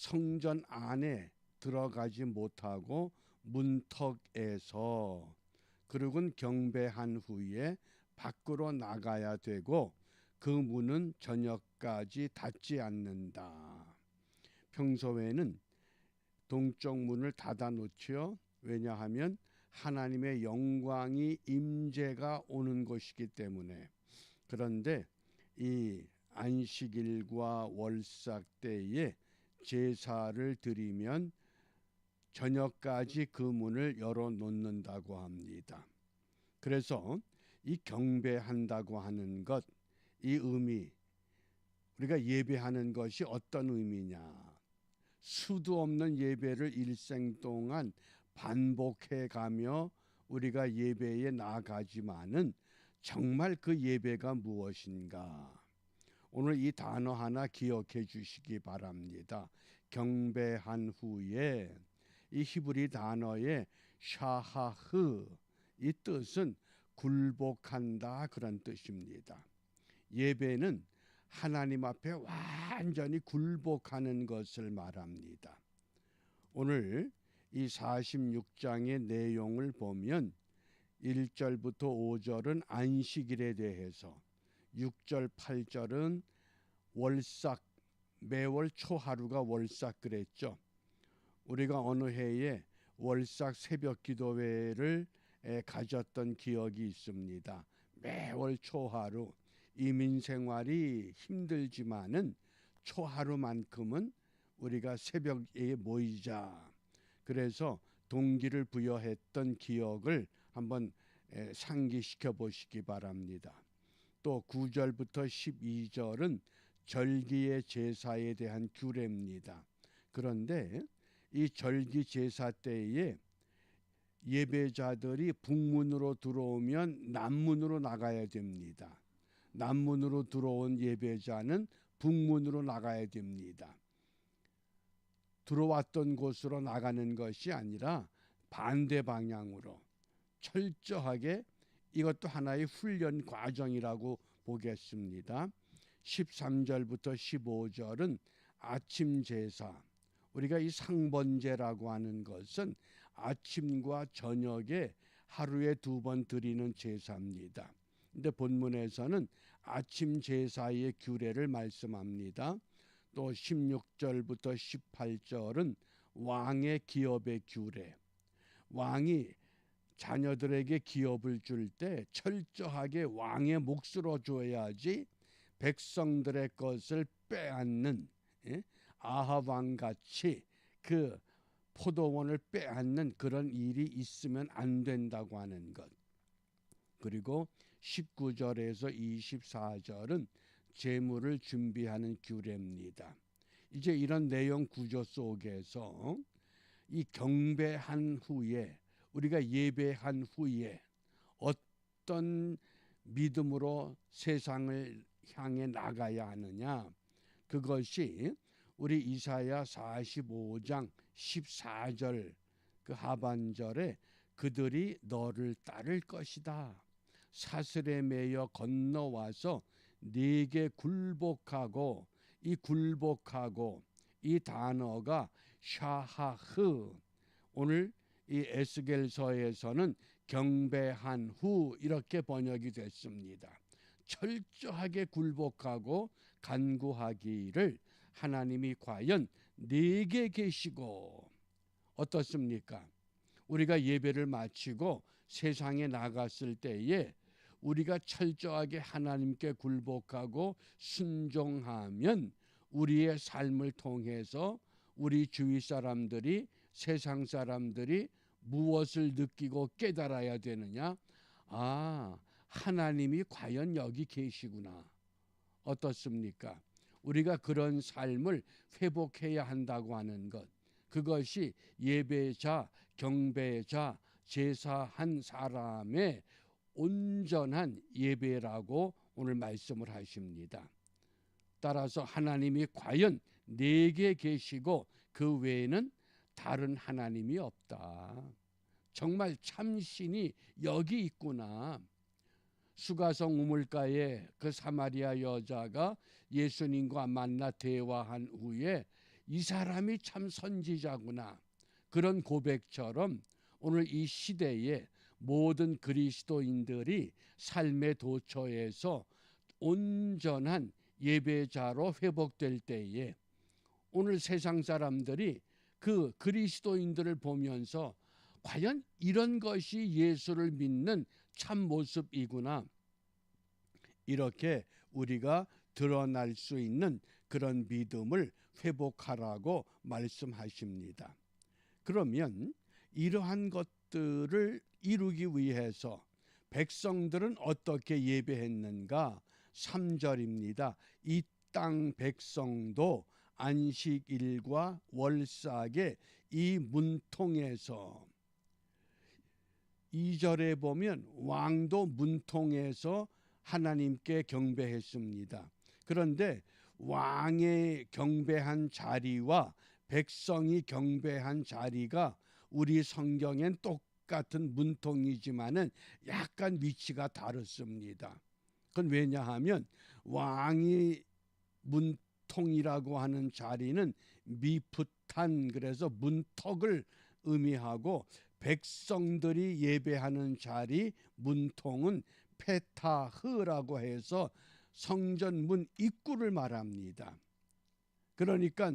성전 안에 들어가지 못하고 문턱에서 그리고 경배한 후에 밖으로 나가야 되고 그 문은 저녁까지 닫지 않는다. 평소에는 동쪽 문을 닫아 놓지요. 왜냐하면 하나님의 영광이 임재가 오는 것이기 때문에 그런데 이 안식일과 월삭 때에 제사를 드리면 저녁까지 그 문을 열어 놓는다고 합니다. 그래서 이 경배한다고 하는 것, 이 의미, 우리가 예배하는 것이 어떤 의미냐. 수도 없는 예배를 일생 동안 반복해 가며 우리가 예배에 나가지만은 정말 그 예배가 무엇인가? 오늘 이 단어 하나 기억해 주시기 바랍니다. 경배한 후에 이 히브리 단어의 샤하흐 이 뜻은 굴복한다 그런 뜻입니다. 예배는 하나님 앞에 완전히 굴복하는 것을 말합니다. 오늘 이 46장의 내용을 보면 1절부터 5절은 안식일에 대해서 6절 8절은 월삭 매월 초하루가 월삭 그랬죠. 우리가 어느 해에 월삭 새벽 기도회를 가졌던 기억이 있습니다. 매월 초하루 이민 생활이 힘들지만은 초하루만큼은 우리가 새벽에 모이자. 그래서 동기를 부여했던 기억을 한번 상기시켜 보시기 바랍니다. 또 9절부터 12절은 절기의 제사에 대한 규례입니다. 그런데 이 절기 제사 때에 예배자들이 북문으로 들어오면 남문으로 나가야 됩니다. 남문으로 들어온 예배자는 북문으로 나가야 됩니다. 들어왔던 곳으로 나가는 것이 아니라 반대 방향으로 철저하게 이것도 하나의 훈련 과정이라고 보겠습니다. 13절부터 15절은 아침 제사. 우리가 이 상번제라고 하는 것은 아침과 저녁에 하루에 두 번 드리는 제사입니다. 근데 본문에서는 아침 제사의 규례를 말씀합니다. 또 16절부터 18절은 왕의 기업의 규례. 왕이 자녀들에게 기업을 줄 때 철저하게 왕의 몫으로 줘야지 백성들의 것을 빼앗는 예? 아합 왕 같이 그 포도원을 빼앗는 그런 일이 있으면 안 된다고 하는 것. 그리고 19절에서 24절은 재물을 준비하는 규례입니다. 이제 이런 내용 구조 속에서 이 경배한 후에 우리가 예배한 후에 어떤 믿음으로 세상을 향해 나가야 하느냐 그것이 우리 이사야 45장 14절 그 하반절에 그들이 너를 따를 것이다. 사슬에 매여 건너와서 네게 굴복하고 이 굴복하고 이 단어가 샤하흐 오늘 이 에스겔서에서는 경배한 후 이렇게 번역이 됐습니다. 철저하게 굴복하고 간구하기를 하나님이 과연 네게 계시고 어떻습니까? 우리가 예배를 마치고 세상에 나갔을 때에 우리가 철저하게 하나님께 굴복하고 순종하면 우리의 삶을 통해서 우리 주위 사람들이 세상 사람들이 무엇을 느끼고 깨달아야 되느냐? 아, 하나님이 과연 여기 계시구나. 어떻습니까? 우리가 그런 삶을 회복해야 한다고 하는 것. 그것이 예배자, 경배자, 제사한 사람의 온전한 예배라고 오늘 말씀을 하십니다. 따라서 하나님이 과연 내게 계시고 그 외에는 다른 하나님이 없다. 정말 참신이 여기 있구나. 수가성 우물가에 그 사마리아 여자가 예수님과 만나 대화한 후에 이 사람이 참 선지자구나. 그런 고백처럼 오늘 이 시대에 모든 그리스도인들이 삶의 도처에서 온전한 예배자로 회복될 때에 오늘 세상 사람들이 그 그리스도인들을 보면서 과연 이런 것이 예수를 믿는 참 모습이구나. 이렇게 우리가 드러날 수 있는 그런 믿음을 회복하라고 말씀하십니다. 그러면 이러한 것들을 이루기 위해서 백성들은 어떻게 예배했는가? 3절입니다. 이 땅 백성도 안식일과 월삭의 이 문통에서 2절에 보면 왕도 문통에서 하나님께 경배했습니다. 그런데 왕의 경배한 자리와 백성이 경배한 자리가 우리 성경엔 똑같은 문통이지만은 약간 위치가 다릅니다. 그건 왜냐하면 왕이 문통이라고 하는 자리는 미풋한 그래서 문턱을 의미하고 백성들이 예배하는 자리 문통은 페타흐라고 해서 성전 문 입구를 말합니다. 그러니까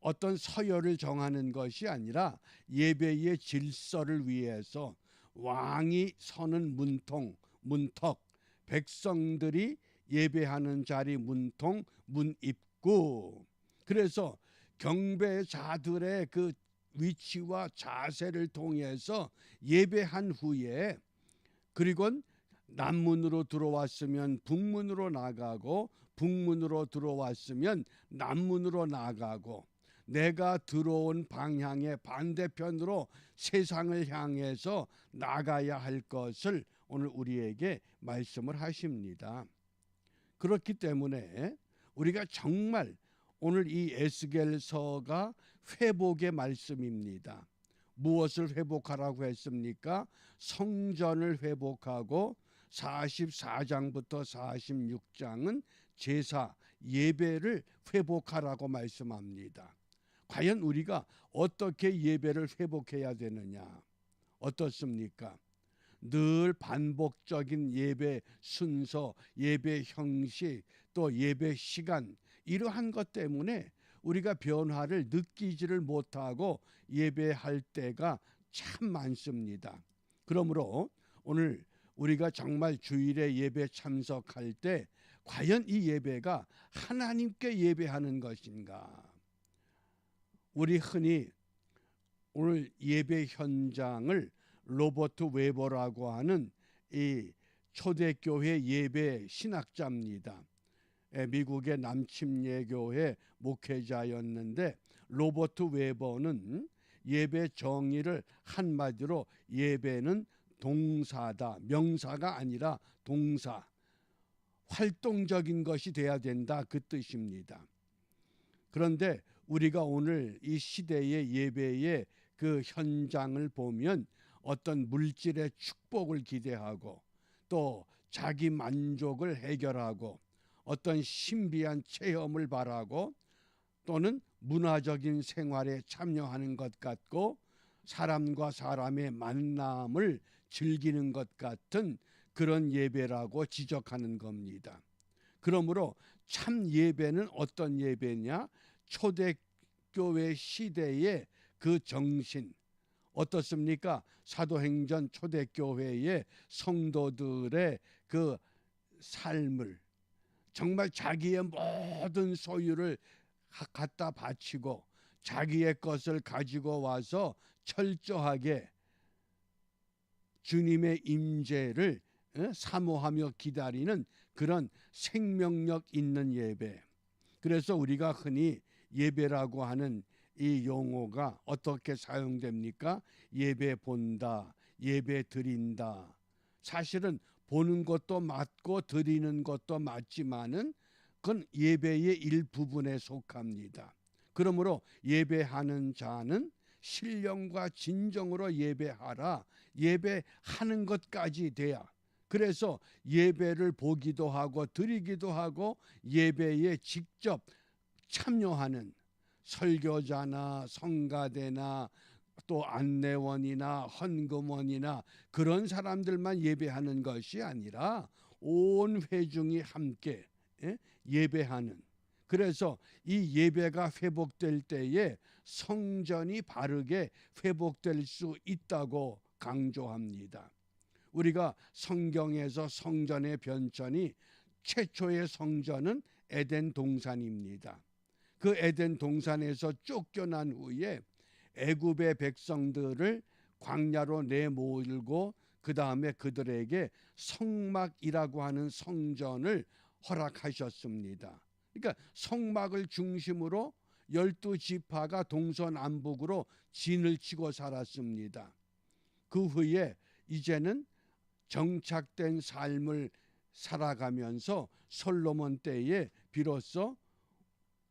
어떤 서열을 정하는 것이 아니라 예배의 질서를 위해서 왕이 서는 문통, 문턱, 백성들이 예배하는 자리 문통, 문 입구. 그래서 경배자들의 그 위치와 자세를 통해서 예배한 후에 그리고 남문으로 들어왔으면 북문으로 나가고 북문으로 들어왔으면 남문으로 나가고 내가 들어온 방향의 반대편으로 세상을 향해서 나가야 할 것을 오늘 우리에게 말씀을 하십니다. 그렇기 때문에 우리가 정말 오늘 이 에스겔서가 회복의 말씀입니다. 무엇을 회복하라고 했습니까? 성전을 회복하고 44장부터 46장은 제사 예배를 회복하라고 말씀합니다. 과연 우리가 어떻게 예배를 회복해야 되느냐? 어떻습니까? 늘 반복적인 예배 순서, 예배 형식, 또 예배 시간 이러한 것 때문에 우리가 변화를 느끼지를 못하고 예배할 때가 참 많습니다. 그러므로 오늘 우리가 정말 주일에 예배 참석할 때 과연 이 예배가 하나님께 예배하는 것인가? 우리 흔히 오늘 예배 현장을 로버트 웨버라고 하는 이 초대교회 예배 신학자입니다. 미국의 남침예교회 목회자였는데 로버트 웨버는 예배 정의를 한마디로 예배는 동사다. 명사가 아니라 동사. 활동적인 것이 돼야 된다. 그 뜻입니다. 그런데 우리가 오늘 이 시대의 예배의 그 현장을 보면 어떤 물질의 축복을 기대하고 또 자기 만족을 해결하고 어떤 신비한 체험을 바라고 또는 문화적인 생활에 참여하는 것 같고 사람과 사람의 만남을 즐기는 것 같은 그런 예배라고 지적하는 겁니다. 그러므로 참 예배는 어떤 예배냐? 초대교회 시대의 그 정신 어떻습니까? 사도행전 초대교회의 성도들의 그 삶을 정말 자기의 모든 소유를 갖다 바치고 자기의 것을 가지고 와서 철저하게 주님의 임재를 사모하며 기다리는 그런 생명력 있는 예배. 그래서 우리가 흔히 예배라고 하는 이 용어가 어떻게 사용됩니까? 예배 본다, 예배 드린다. 사실은 보는 것도 맞고 드리는 것도 맞지만은 그건 예배의 일부분에 속합니다. 그러므로 예배하는 자는 신령과 진정으로 예배하라. 예배하는 것까지 돼야. 그래서 예배를 보기도 하고 드리기도 하고 예배에 직접 참여하는 설교자나 성가대나 또 안내원이나 헌금원이나 그런 사람들만 예배하는 것이 아니라 온 회중이 함께 예? 예배하는 그래서 이 예배가 회복될 때에 성전이 바르게 회복될 수 있다고 강조합니다. 우리가 성경에서 성전의 변천이 최초의 성전은 에덴 동산입니다. 그 에덴 동산에서 쫓겨난 후에 애굽의 백성들을 광야로 내몰고 그 다음에 그들에게 성막이라고 하는 성전을 허락하셨습니다. 그러니까 성막을 중심으로 열두 지파가 동서남북으로 진을 치고 살았습니다. 그 후에 이제는 정착된 삶을 살아가면서 솔로몬 때에 비로소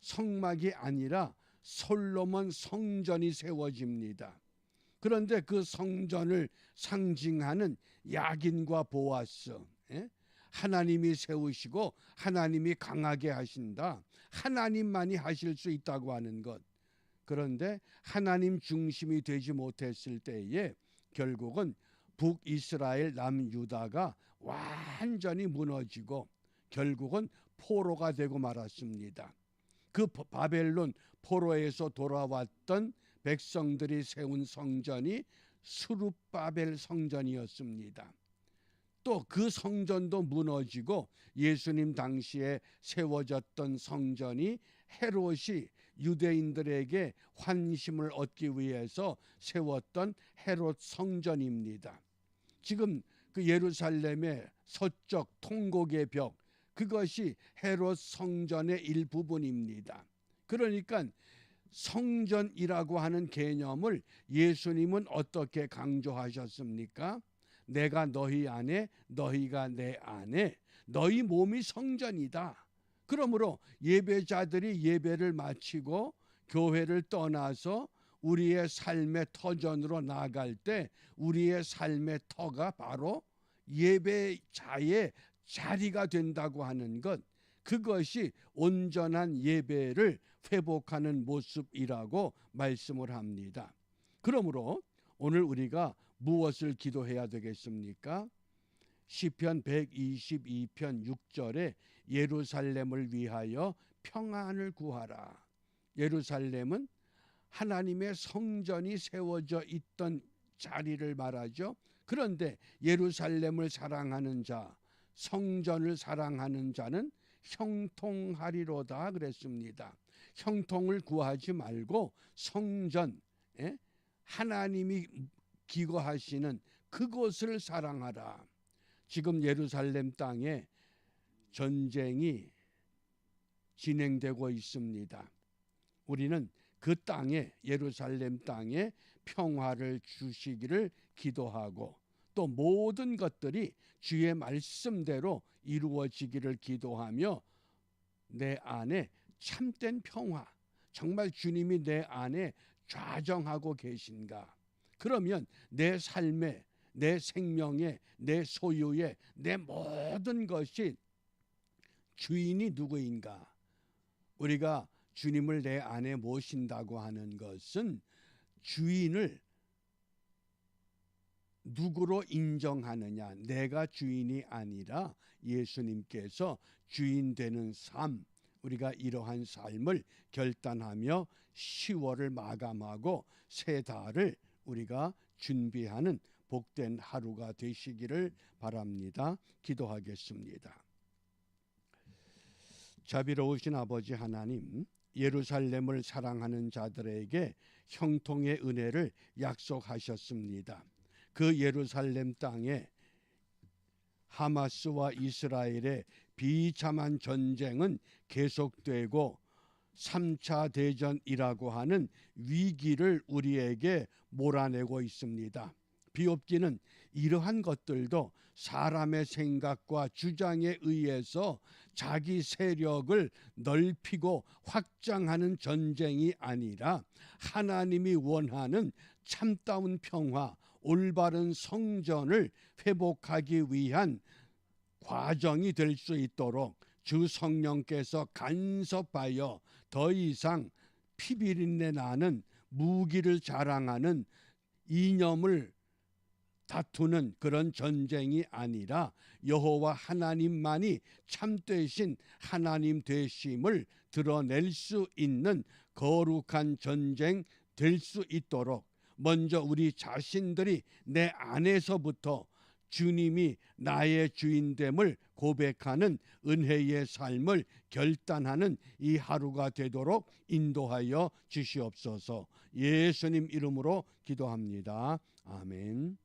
성막이 아니라 솔로몬 성전이 세워집니다. 그런데 그 성전을 상징하는 야긴과 보아스, 예? 하나님이 세우시고 하나님이 강하게 하신다. 하나님만이 하실 수 있다고 하는 것. 그런데 하나님 중심이 되지 못했을 때에 결국은 북이스라엘 남유다가 완전히 무너지고 결국은 포로가 되고 말았습니다. 그 바벨론 포로에서 돌아왔던 백성들이 세운 성전이 수룹바벨 성전이었습니다. 또 그 성전도 무너지고 예수님 당시에 세워졌던 성전이 헤롯이 유대인들에게 환심을 얻기 위해서 세웠던 헤롯 성전입니다. 지금 그 예루살렘의 서쪽 통곡의 벽 그것이 헤롯 성전의 일부분입니다. 그러니까 성전이라고 하는 개념을 예수님은 어떻게 강조하셨습니까? 내가 너희 안에 너희가 내 안에 너희 몸이 성전이다. 그러므로 예배자들이 예배를 마치고 교회를 떠나서 우리의 삶의 터전으로 나갈 때 우리의 삶의 터가 바로 예배자의 자리가 된다고 하는 것 그것이 온전한 예배를 회복하는 모습이라고 말씀을 합니다. 그러므로 오늘 우리가 무엇을 기도해야 되겠습니까? 시편 122편 6절에 예루살렘을 위하여 평안을 구하라. 예루살렘은 하나님의 성전이 세워져 있던 자리를 말하죠. 그런데 예루살렘을 사랑하는 자, 성전을 사랑하는 자는 형통하리로다 그랬습니다. 형통을 구하지 말고 성전, 예? 하나님이 기거하시는 그곳을 사랑하라. 지금 예루살렘 땅에 전쟁이 진행되고 있습니다. 우리는 그 땅에 예루살렘 땅에 평화를 주시기를 기도하고 또 모든 것들이 주의 말씀대로 이루어지기를 기도하며 내 안에 참된 평화, 정말 주님이 내 안에 좌정하고 계신가? 그러면 내 삶에, 내 생명에, 내 소유에, 내 모든 것이 주인이 누구인가? 우리가 주님을 내 안에 모신다고 하는 것은 주인을 누구로 인정하느냐? 내가 주인이 아니라 예수님께서 주인 되는 삶, 우리가 이러한 삶을 결단하며 10월을 마감하고 새 달을 우리가 준비하는 복된 하루가 되시기를 바랍니다. 기도하겠습니다. 자비로우신 아버지 하나님, 예루살렘을 사랑하는 자들에게 형통의 은혜를 약속하셨습니다. 그 예루살렘 땅에 하마스와 이스라엘의 비참한 전쟁은 계속되고 3차 대전이라고 하는 위기를 우리에게 몰아내고 있습니다. 비옵기는 이러한 것들도 사람의 생각과 주장에 의해서 자기 세력을 넓히고 확장하는 전쟁이 아니라 하나님이 원하는 참다운 평화, 올바른 성전을 회복하기 위한 과정이 될 수 있도록 주 성령께서 간섭하여 더 이상 피비린내 나는 무기를 자랑하는 이념을 다투는 그런 전쟁이 아니라 여호와 하나님만이 참되신 하나님 되심을 드러낼 수 있는 거룩한 전쟁 될 수 있도록 먼저 우리 자신들이 내 안에서부터 주님이 나의 주인됨을 고백하는 은혜의 삶을 결단하는 이 하루가 되도록 인도하여 주시옵소서. 예수님 이름으로 기도합니다. 아멘.